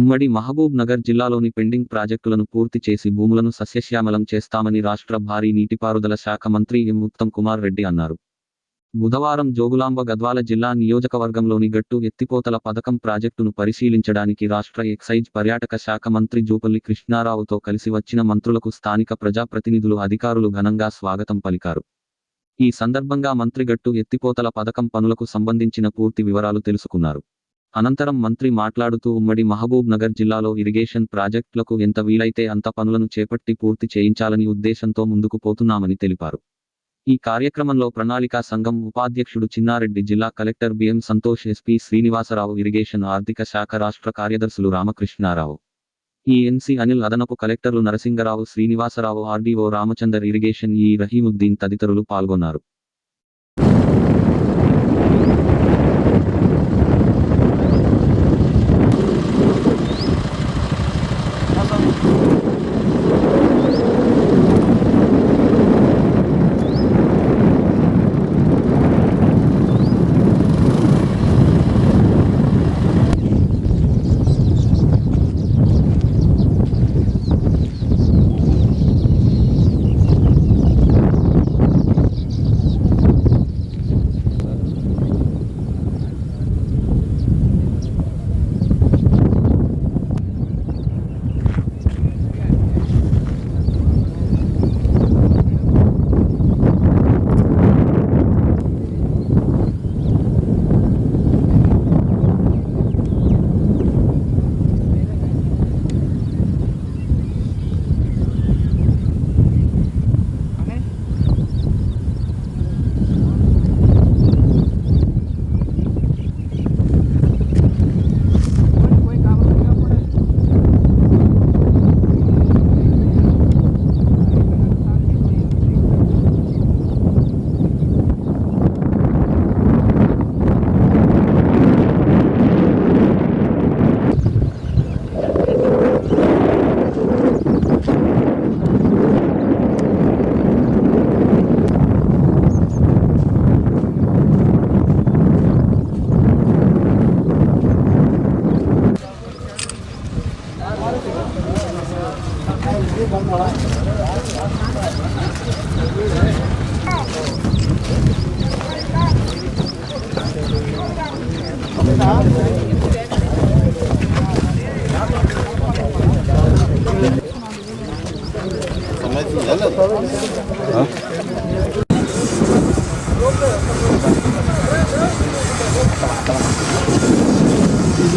ఉమ్మడి మహబూబ్ నగర్ జిల్లాలోని పెండింగ్ ప్రాజెక్టులను పూర్తి చేసి భూములను సస్యశ్యామలం చేస్తామని రాష్ట్ర భారీ నీటిపారుదల శాఖ మంత్రి ఎం ఉత్తమ్ కుమార్ రెడ్డి అన్నారు. బుధవారం జోగులాంబ గద్వాల జిల్లా నియోజకవర్గంలోని గట్టు ఎత్తిపోతల పథకం ప్రాజెక్టును పరిశీలించడానికి రాష్ట్ర ఎక్సైజ్ పర్యాటక శాఖ మంత్రి జూపల్లి కృష్ణారావుతో కలిసి వచ్చిన మంత్రులకు స్థానిక ప్రజాప్రతినిధులు అధికారులు ఘనంగా స్వాగతం పలికారు. ఈ సందర్భంగా మంత్రి గట్టు ఎత్తిపోతల పథకం పనులకు సంబంధించిన పూర్తి వివరాలు తెలుసుకున్నారు. అనంతరం మంత్రి మాట్లాడుతూ ఉమ్మడి మహబూబ్ నగర్ జిల్లాలో ఇరిగేషన్ ప్రాజెక్టులకు ఎంత వీలైతే అంత పనులను చేపట్టి పూర్తి చేయించాలని ఉద్దేశంతో ముందుకు పోతున్నామని తెలిపారు. ఈ కార్యక్రమంలో ప్రణాళికా సంఘం ఉపాధ్యక్షుడు చిన్నారెడ్డి జిల్లా collector BM Santosh SP Srinivasarao irrigation ఆర్థిక శాఖ రాష్ట్ర కార్యదర్శులు రామకృష్ణారావు. ఈఎన్సీ అనిల్ అదనపు కలెక్టర్లు Narasingarao Srinivasarao RDO Ramachandar irrigation E Rahimuddin తదితరులు పాల్గొన్నారు. Thank you.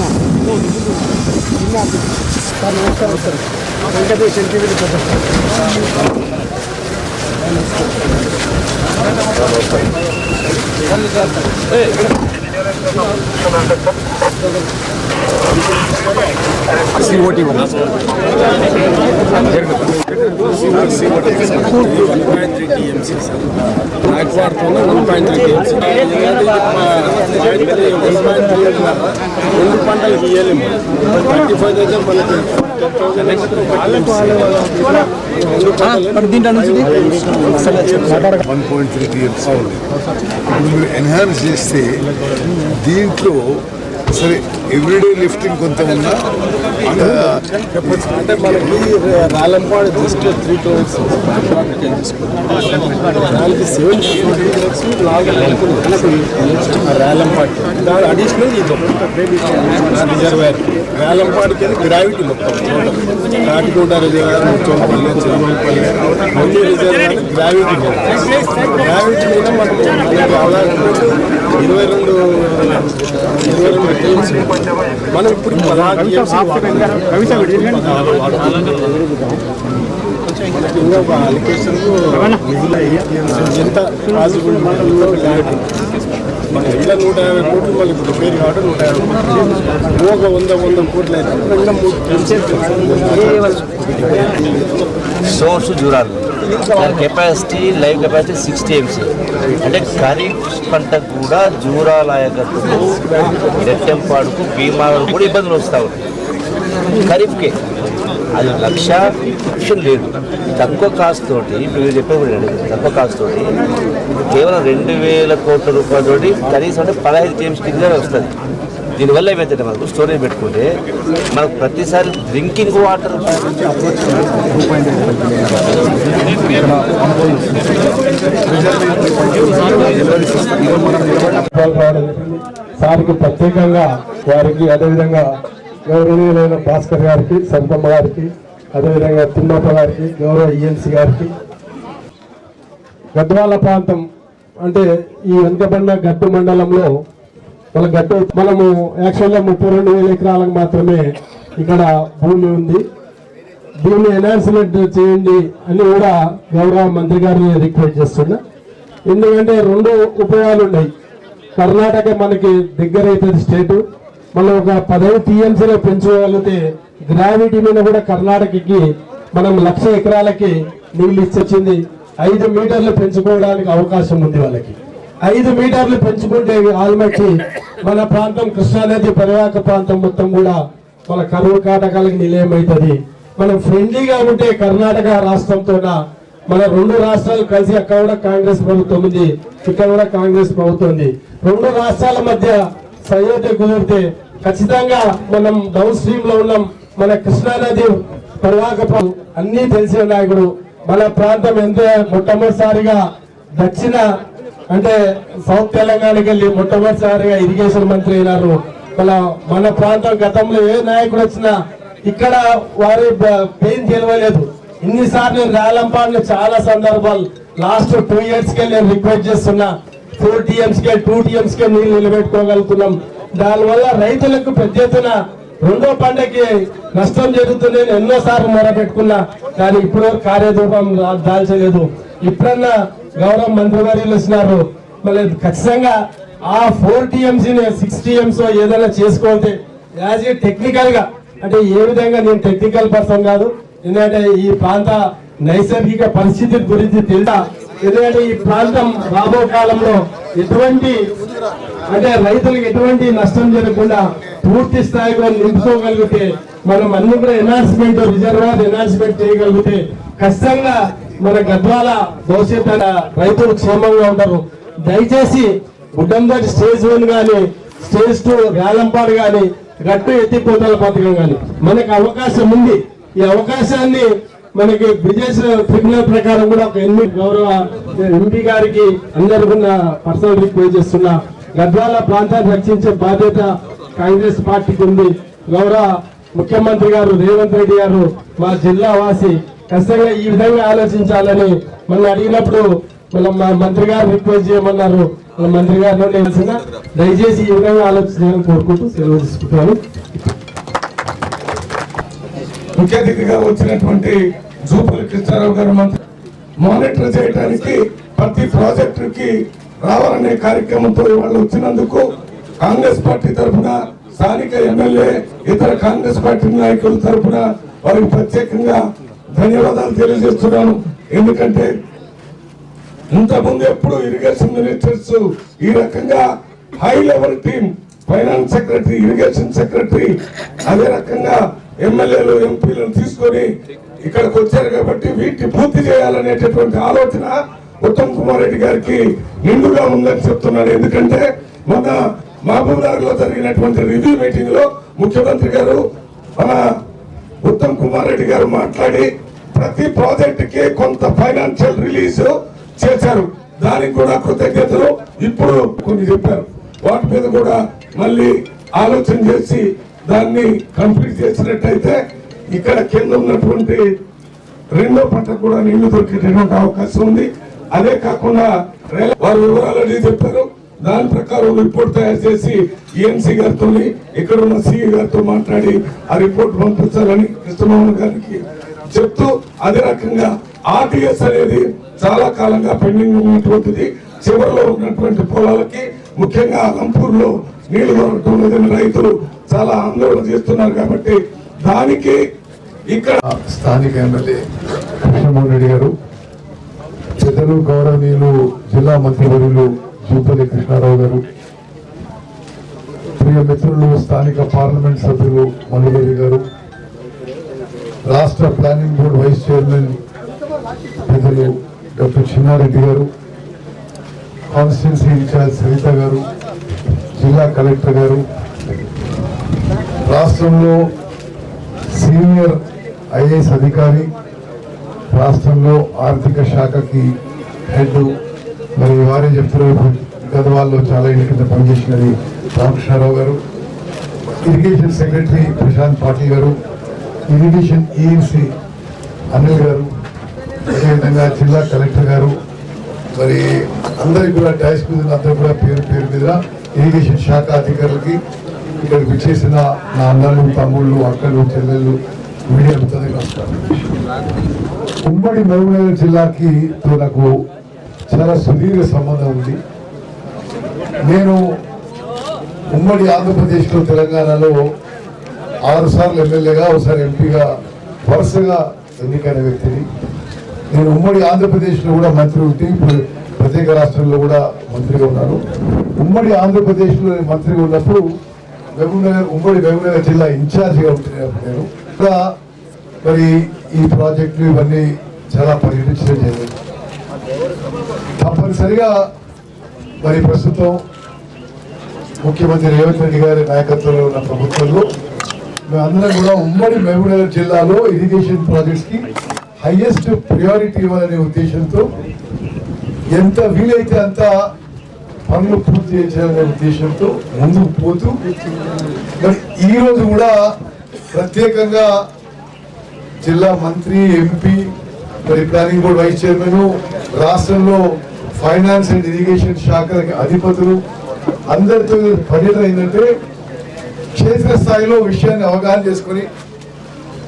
Bunlar. Bunlar. Tamam, otur, otur. Önce de sen gibi de otur. Tamam, otur. Evet. నాకు వాడుతున్నా వన్ పాయింట్ త్రీ టీఎంసీ రెండు పంటలకు ఇవ్వాలి thirty five thousand one point three TMC ఇప్పుడు మీరు enhance చేస్తే దీంట్లో సరే ఎవ్రీడే లిఫ్టింగ్ కొంత ఉన్నా అంటే మనకి రాలంపాడు జస్ట్ త్రీ టోల్స్ దానికి సెవెన్ ల్యాక్స్ నెక్స్ట్ రాలంపాడు. దాని అడిషనల్ ఇది రిజర్వేర్ రాలంపాడికి గ్రావిటీ మొత్తం. Katikota reservoir reservoir gravity gravity మీద మనకు ఇరవై రెండు ఇరవై రెండు టీమ్స్ మనం ఇప్పుడు పదహారు. మనకి ఇంకా అలికేషన్ ఎంత పాసిబుల్ మనలో మన ఇలా నూట యాభై కోట్లు మళ్ళీ ఇప్పుడు పేరు కాబట్టి నూట యాభై కోట్లు. ఒక వంద వంద కోట్లు అయితే ఇంకా మూడు సోర్స్ జూరాలు దాని capacity live capacity sixty MC. అంటే ఖరీఫ్ పంట కూడా జూరాలయకట్టుకు రెట్టెంపాడుకు భీమాలు కూడా ఇబ్బందులు వస్తూ ఉన్నాయి. ఖరీఫ్కే. అది లక్ష ఆప్షన్ లేదు. తక్కువ కాస్ట్ తోటి ఇప్పుడు మీరు చెప్పే తక్కువ కాస్ట్ తోటి కేవలం రెండు వేల కోట్ల రూపాయలతోటి కనీసం అంటే పదహైదు టీమ్స్ కింద వస్తుంది. దీనివల్ల ఏమైతే మనకు స్టోరేజ్ పెట్టుకుంటే మనకు ప్రతిసారి డ్రింకింగ్ వాటర్ సార్కి ప్రత్యేకంగా వారికి అదేవిధంగా గౌరవనీయులైన భాస్కర్ గారికి సంతమ్మ గారికి అదేవిధంగా తిమ్మప్ప గారికి గౌరవ ఈఎన్సీ గారికి. గద్వాల ప్రాంతం అంటే ఈ వెనుకబడిన గట్టు మండలంలో వాళ్ళ గట్టు మనము యాక్చువల్గా ముప్పై రెండు వేల ఎకరాలకు మాత్రమే ఇక్కడ భూమి ఉంది. దీన్ని ఎన్హాన్స్మెంట్ చేయండి అని కూడా గౌరవ మంత్రి గారిని రిక్వెస్ట్ చేస్తున్నా. ఎందుకంటే రెండు ఉపయోగాలు ఉన్నాయి. కర్ణాటక మనకి దగ్గర అవుతుంది స్టేటు. మనం ఒక పదవి టీఎంసీలో పెంచుకోగలిగితే గ్రావిటీ మీద కూడా కర్ణాటకకి మనం లక్ష ఎకరాలకి నీళ్ళు ఇచ్చొచ్చింది ఐదు మీటర్లు పెంచుకోవడానికి అవకాశం ఉంది వాళ్ళకి. ఐదు మీటర్లు పెంచుకుంటే ఆల్మట్టి మన ప్రాంతం కృష్ణానది పరివాహక ప్రాంతం మొత్తం కూడా మన కరువు కాటకాలకు నిలయం అవుతుంది మనం ఫ్రెండ్లీగా ఉంటే కర్ణాటక రాష్ట్రంతో మన రెండు రాష్ట్రాలు కలిసి అక్కడ కూడా కాంగ్రెస్ ప్రభుత్వం ఉంది ఇక్కడ కూడా కాంగ్రెస్ ప్రభుత్వం ఉంది. రెండు రాష్ట్రాల మధ్య సయోధ్య కుదిరితే ఖచ్చితంగా మనం డౌన్ స్ట్రీమ్లో ఉన్నాం. మన కృష్ణానది పరివాహక అన్ని అన్నీ తెలిసిన నాయకుడు మన ప్రాంతం ఎంతో మొట్టమొదటిసారిగా దక్షిణ అంటే సౌత్ తెలంగాణకి వెళ్ళి మొట్టమొదటిసారిగా ఇరిగేషన్ మంత్రి అయినారు. మన మన ప్రాంతం గతంలో ఏ నాయకుడు వచ్చినా ఇక్కడ వారి పెయిన్ తెలియలేదు ఇన్నిసార్లు నేను చాలా సందర్భాలు. లాస్ట్ టూ ఇయర్స్కే నేను రిక్వెస్ట్ చేస్తున్నా. ఫోర్ టీఎంస్ టూ టీఎంస్కి నిలబెట్టుకోగలుగుతున్నాం. దానివల్ల రైతులకు పెద్ద ఎత్తున రెండో పంటకి నష్టం జరుగుతుంది ఎన్నో సార్లు మొరపెట్టుకున్నా కానీ ఇప్పుడు కార్యరూపం దాల్చలేదు. ఇప్పుడన్నా గౌరవ మంత్రివర్యులు వచ్చినారు. మళ్ళీ ఖచ్చితంగా ఆ ఫోర్ టీఎంసీ సిక్స్ టీఎంస్ ఏదైనా చేసుకోవాలి యాజ్ ఏ టెక్నికల్గా అంటే ఏ విధంగా నేను టెక్నికల్ పర్సన్ కాదు ఎందుకంటే ఈ ప్రాంత నైసర్గిక పరిస్థితి గురించి తెలుసా? ఎందుకంటే ఈ ప్రాంతం రాబో కాలంలో ఎటువంటి అంటే రైతులకు ఎటువంటి నష్టం జరగకుండా పూర్తి స్థాయిలో నింపుకోగలిగితే మనం అన్ని కూడా ఎన్హాన్స్మెంట్ రిజర్వాయర్ ఎన్హాన్స్మెంట్ చేయగలిగితే ఖచ్చితంగా మన గద్వాల భవిష్యత్తు రైతులు క్షేమంగా ఉంటారు. దయచేసి గుడ్డందరి స్టేజ్ వన్ కానీ స్టేజ్ టూ వేలంపాడు కానీ గట్టు ఎత్తిపోతల పథకం కానీ మనకు అవకాశం ఉంది. ఈ అవకాశాన్ని మనకి బ్రిజేష్ ట్రిబ్యునల్ ప్రకారం కూడా ఒక ఎన్ని గౌరవ ఎంపీ గారికి అందరికీ పర్సనల్ రిక్వెస్ట్ చేస్తున్నా గద్వాల ప్రాంతాన్ని రక్షించే బాధ్యత కాంగ్రెస్ పార్టీకి ఉంది. గౌరవ ముఖ్యమంత్రి గారు రేవంత్ రెడ్డి గారు మా జిల్లా వాసి ఖచ్చితంగా ఈ విధంగా ఆలోచించాలని మనం అడిగినప్పుడు మళ్ళీ మా మంత్రి గారు రిక్వెస్ట్ చేయమన్నారు. మంత్రి గారు దయచేసి ఈ విధంగా ఆలోచించాలని కోరుకుంటూ సెలవు తీసుకుంటాను ముఖ్య అతిథిగా వచ్చినటువంటి జూపల్లి కృష్ణారావు గారు మంత్రి మానిటర్ చేయడానికి ప్రతి ప్రాజెక్టుకి రావాలనే కార్యక్రమంతో వాళ్ళు వచ్చినందుకు కాంగ్రెస్ పార్టీ తరఫున స్థానిక ఎమ్మెల్యే ఇతర కాంగ్రెస్ పార్టీ నాయకుల తరఫున వారికి ప్రత్యేకంగా ధన్యవాదాలు తెలియజేస్తున్నాను. ఎందుకంటే ఇంతకుముందు ఎప్పుడు ఇరిగేషన్ మినిస్టర్స్ ఈ రకంగా high level team finance secretary irrigation secretary అదే రకంగా ఎమ్మెల్యేలు ఎంపీలను తీసుకొని ఇక్కడికి వచ్చారు కాబట్టి వీటిని పూర్తి చేయాలనేటటువంటి ఆలోచన ఉత్తమ్ కుమార్ రెడ్డి గారికి నిండుగా ఉందని చెప్తున్నాను ఎందుకంటే మన మహబూబ్నగర్లో జరిగినటువంటి రివ్యూ మీటింగ్లో ముఖ్యమంత్రి గారు మన ఉత్తమ్ కుమార్ రెడ్డి గారు మాట్లాడి ప్రతి ప్రాజెక్ట్కి కొంత ఫైనాన్షియల్ రిలీజ్ చేశారు. దానికి కూడా కృతజ్ఞతలు. ఇప్పుడు కొన్ని చెప్పారు. వాటి మీద కూడా మళ్ళీ ఆలోచన చేసి దాన్ని కంప్లీట్ చేసినట్టయితే ఇక్కడ కింద ఉన్నటువంటి రెండో పంట కూడా నీళ్ళు దొరికేటటువంటి అవకాశం ఉంది. అదే కాకుండా రైల్వే వారు వివరాలన్నీ చెప్పారు. దాని ప్రకారం రిపోర్ట్ తయారు చేసి ఏఎంసీ గారితో ఇక్కడ ఉన్న సిఈ గారితో మాట్లాడి ఆ రిపోర్ట్ పంపించాలని కృష్ణమోహన్ గారికి చెప్తూ అదే రకంగా ఆర్టీఎస్ అనేది చాలా కాలంగా పెండింగ్ ఉన్నటువంటిది. చివరిలో ఉన్నటువంటి పొలాలకి ముఖ్యంగా అలంపూర్లో నీళ్ళు దొరకటం లేదని రైతులు చాలా ఆందోళన చేస్తున్నారు కాబట్టి దానికి ఇక్కడ స్థానిక ఎమ్మెల్యే కృష్ణమోహన్ రెడ్డి గారు పెద్దలు గౌరవనీయులు జిల్లా మంత్రివర్యులు జూపల్లి కృష్ణారావు గారు ప్రియ మిత్రులు స్థానిక పార్లమెంట్ సభ్యులు మల్లుదేవి గారు రాష్ట్ర ప్లానింగ్ బోర్డు వైస్ చైర్మన్ పెద్దలు డాక్టర్ చిన్నారెడ్డి గారు కాన్స్టిట్యున్సీ ఇన్ఛార్జ్ సరిత గారు కలెక్టర్ గారు. రాష్ట్రంలో సీనియర్ ఐఏఎస్ అధికారి రాష్ట్రంలో ఆర్థిక శాఖకి హెడ్. మరి వారే చెప్తున్నారు గద్వాల్లో చాలా ఏళ్ళ కింద పనిచేసినది రామకృష్ణారావు గారు. ఇరిగేషన్ సెక్రటరీ ప్రశాంత్ పాటిల్ గారు ఇరిగేషన్ ఈఎన్సీ అనిల్ గారు అదేవిధంగా జిల్లా కలెక్టర్ గారు మరి అందరికి కూడా డాష్ మీద అందరూ కూడా పేరు పేరు మీద ఇరిగేషన్ శాఖ అధికారులకి ఇక్కడికి విచ్చేసిన నా అన్నలు తమ్ముళ్ళు అక్కలు చెల్లెళ్ళు మీడియా మిత్రులకి నమస్కారం. ఉమ్మడి మహబూబ్నగర్ జిల్లాకి తో నాకు చాలా సుదీర్ఘ సంబంధం ఉంది. నేను ఉమ్మడి ఆంధ్రప్రదేశ్లో తెలంగాణలో ఆరు సార్లు ఎమ్మెల్యేగా ఒకసారి ఎంపీగా వరుసగా ఎన్నికైన వ్యక్తిని. నేను ఉమ్మడి ఆంధ్రప్రదేశ్లో కూడా మంత్రి ఉంటే ప్రత్యేక రాష్ట్రంలో కూడా మంత్రిగా ఉన్నాను. ఉమ్మడి ఆంధ్రప్రదేశ్లో మంత్రిగా ఉన్నప్పుడు మహబూబ్నగర్ ఉమ్మడి మహబూబ్నగర్ జిల్లా ఇన్ఛార్జిగా ఉంటున్నాను నేను. మరి ఈ ప్రాజెక్టులు ఇవన్నీ చాలా పర్యటించడం జరిగింది. తప్పనిసరిగా మరి ప్రస్తుతం ముఖ్యమంత్రి రేవంత్ రెడ్డి గారి నాయకత్వంలో ఉన్న ప్రభుత్వంలో మేమందరం కూడా ఉమ్మడి మహబూబ్నగర్ జిల్లాలో ఇరిగేషన్ ప్రాజెక్ట్స్కి హైయెస్ట్ ప్రియారిటీ ఇవ్వాలనే ఉద్దేశంతో ఎంత వీలైతే అంత పనులు పూర్తి చేయాలనే ఉద్దేశంతో ముందుకు పోతూ మరి ఈ రోజు కూడా ప్రత్యేకంగా జిల్లా మంత్రి ఎంపీ మరి ప్లానింగ్ బోర్డు వైస్ చైర్మన్ రాష్ట్రంలో ఫైనాన్స్ అండ్ ఇరిగేషన్ శాఖలకి అధిపతులు అందరితో పర్యటన ఏంటంటే క్షేత్ర స్థాయిలో విషయాన్ని అవగాహన చేసుకొని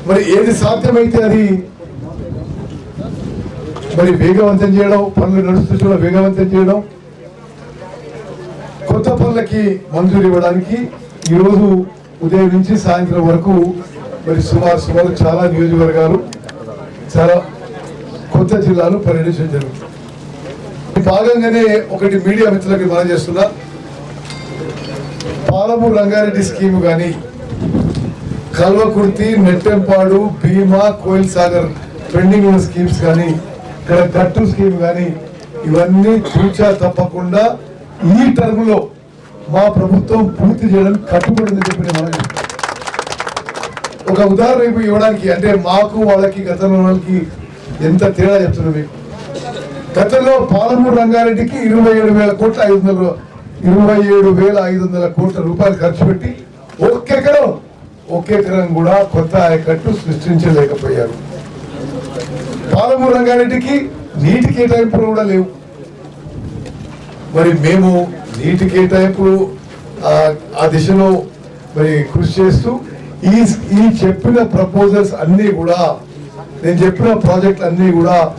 మరి ఏది సాధ్యమైతే అది మరి వేగవంతం చేయడం పనులు నడుస్తుంటే వేగవంతం చేయడం. కొత్త పనులకి మంజూరు ఇవ్వడానికి ఈరోజు ఉదయం నుంచి సాయంత్రం వరకు మరి సుమారు సుమారు చాలా నియోజకవర్గాలు చాలా కొత్త జిల్లాలు పర్యటించడం జరుగుతుంది. భాగంగానే ఒకటి మీడియా మిత్రులకి మనం చేస్తున్నా. పాలము రంగారెడ్డి స్కీమ్ కానీ కల్వకుర్తి నెట్టెంపాడు భీమా కోయిల్ సాగర్ పెండింగ్ ఉన్న స్కీమ్స్ కానీ ఇక్కడ గట్టు స్కీమ్ కానీ ఇవన్నీ చూచా తప్పకుండా ఈ టర్మ్లో మా ప్రభుత్వం పూర్తి చేయడం కట్టుబడిందని చెప్పి నేను ఒక ఉదాహరణ ఇప్పుడు ఇవ్వడానికి అంటే మాకు వాళ్ళకి గతంలో వాళ్ళకి ఎంత తేడా చెప్తున్నా మీకు? గతంలో పాలమూరు రంగారెడ్డికి ఇరవై ఏడు వేల కోట్ల ఐదు వందల ఇరవై ఏడు వేల ఐదు వందల కోట్ల రూపాయలు ఖర్చు పెట్టి ఒక్కెకరం ఒక్కెకరం కూడా కొత్త ఆయకట్టు సృష్టించలేకపోయారు. పాలమూరు రంగారెడ్డికి నీటి కేటాయింపులు కూడా లేవు. మరి మేము నీటి కేటాయింపులు ఆ- దిశలో మరి కృషి చేస్తూ ఈ ఈ చెప్పిన ప్రపోజల్స్ అన్నీ కూడా నేను చెప్పిన ప్రాజెక్టులు అన్నీ కూడా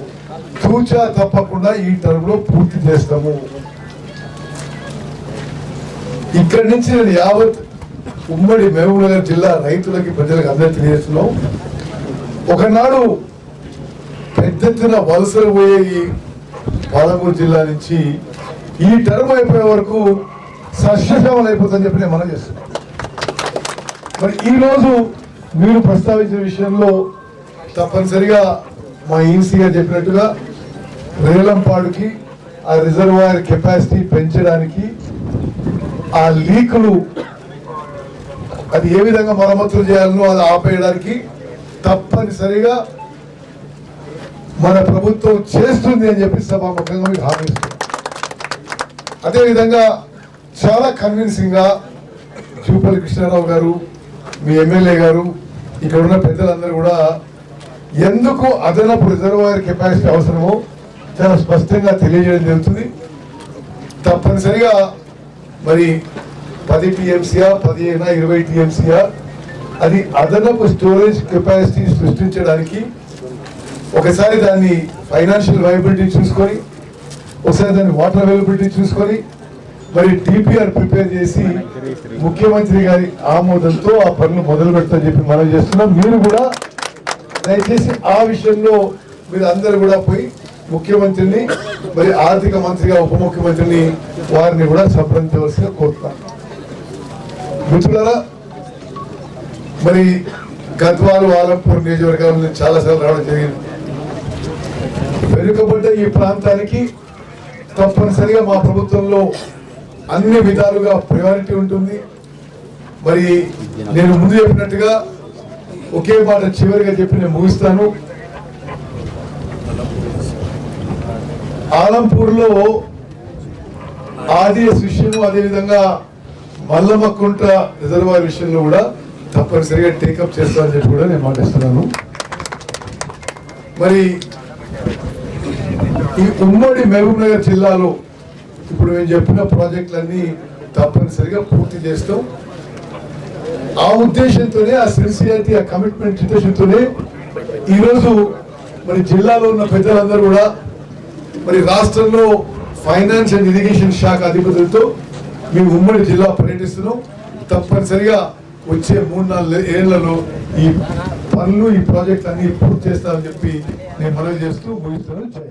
తూచా తప్పకుండా ఈ టర్మ్లో పూర్తి చేస్తాము. ఇక్కడి నుంచి నేను యావత్ ఉమ్మడి మహబూబ్నగర్ జిల్లా రైతులకి ప్రజలకు అందరికీ తెలియజేస్తున్నాం. ఒకనాడు పెద్ద ఎత్తున వలసలు పోయే ఈ పాలమూరు జిల్లా నుంచి ఈ టర్మ్ అయిపోయే వరకు సస్యశ్యామలు అయిపోతుందని చెప్పి నేను మనం చేస్తున్నాను మరి ఈ రోజు మీరు ప్రస్తావించిన విషయంలో తప్పనిసరిగా మా ఈన్సీ గారు చెప్పినట్టుగా రేలంపాడుకి ఆ రిజర్వాయర్ కెపాసిటీ పెంచడానికి ఆ లీకులు అది ఏ విధంగా మరమ్మతులు చేయాలనో అది ఆపేయడానికి తప్పనిసరిగా మన ప్రభుత్వం చేస్తుంది అని చెప్పి సభాముఖంగా మీకు హామీ ఇస్తున్నాం. అదేవిధంగా చాలా కన్విన్సింగ్గా కృష్ణారావు గారు మీ ఎమ్మెల్యే గారు ఇక్కడ ఉన్న పెద్దలందరూ కూడా ఎందుకు అదనపు రిజర్వాయర్ కెపాసిటీ అవసరమో చాలా స్పష్టంగా తెలియజేయడం జరుగుతుంది. తప్పనిసరిగా మరి పది టీఎంసీఆర్ పదిహేను ఇరవై టీఎంసీఆర్ అది అదనపు స్టోరేజ్ కెపాసిటీ సృష్టించడానికి ఒకసారి దాన్ని ఫైనాన్షియల్ వైబిలిటీ చూసుకొని ఒకసారి దాన్ని వాటర్ అవైలబిలిటీ చూసుకొని మరి టీపీఆర్ ప్రిపేర్ చేసి ముఖ్యమంత్రి గారి ఆమోదంతో ఆ పనులు మొదలు పెడతామని చెప్పి మనం చేస్తున్నాం. మీరు కూడా దయచేసి ఆ విషయంలో మీరు అందరు కూడా పోయి ముఖ్యమంత్రిని మరి ఆర్థిక మంత్రిగా ఉప ముఖ్యమంత్రిని వారిని కూడా సంప్రదించవలసిగా కోరుతాను మిత్రులరా మరి గద్వాలు ఆలంపూర్ నియోజకవర్గాల నుంచి చాలాసార్లు రావడం జరిగింది. వెనుకబడ్డ ఈ ప్రాంతానికి తప్పనిసరిగా మా ప్రభుత్వంలో అన్ని విధాలుగా ప్రయారిటీ ఉంటుంది. మరి నేను ముందు చెప్పినట్టుగా ఒకే మాట చివరిగా చెప్పి నేను ముగిస్తాను. ఆలంపూర్లో ఆర్డిఎస్ విషయం అదేవిధంగా మల్లమ్మకుంట రిజర్వాయర్ విషయంలో కూడా తప్పనిసరిగా టేకప్ చేస్తానని చెప్పి కూడా నేను మాటిస్తున్నాను. మరి ఈ ఉమ్మడి మహబూబ్ నగర్ జిల్లాలో ఇప్పుడు మేము చెప్పిన ప్రాజెక్టులన్నీ తప్పనిసరిగా పూర్తి చేస్తాం. ఆ ఉద్దేశంతోనే ఆ సిన్సియారిటీ ఆ కమిట్మెంట్ ఉద్దేశంతోనే ఈరోజు మరి జిల్లాలో ఉన్న పెద్దలందరూ కూడా మరి రాష్ట్రంలో ఫైనాన్స్ అండ్ ఇరిగేషన్ శాఖ అధిపతులతో మేము ఉమ్మడి జిల్లా పర్యటిస్తున్నాం. తప్పనిసరిగా వచ్చే మూడు నాలుగు ఏళ్ళలో ఈ పనులు ఈ ప్రాజెక్ట్ అన్ని పూర్తి చేస్తామని చెప్పి నేను మనవి చేస్తూ ముగిస్తున్నాను. జై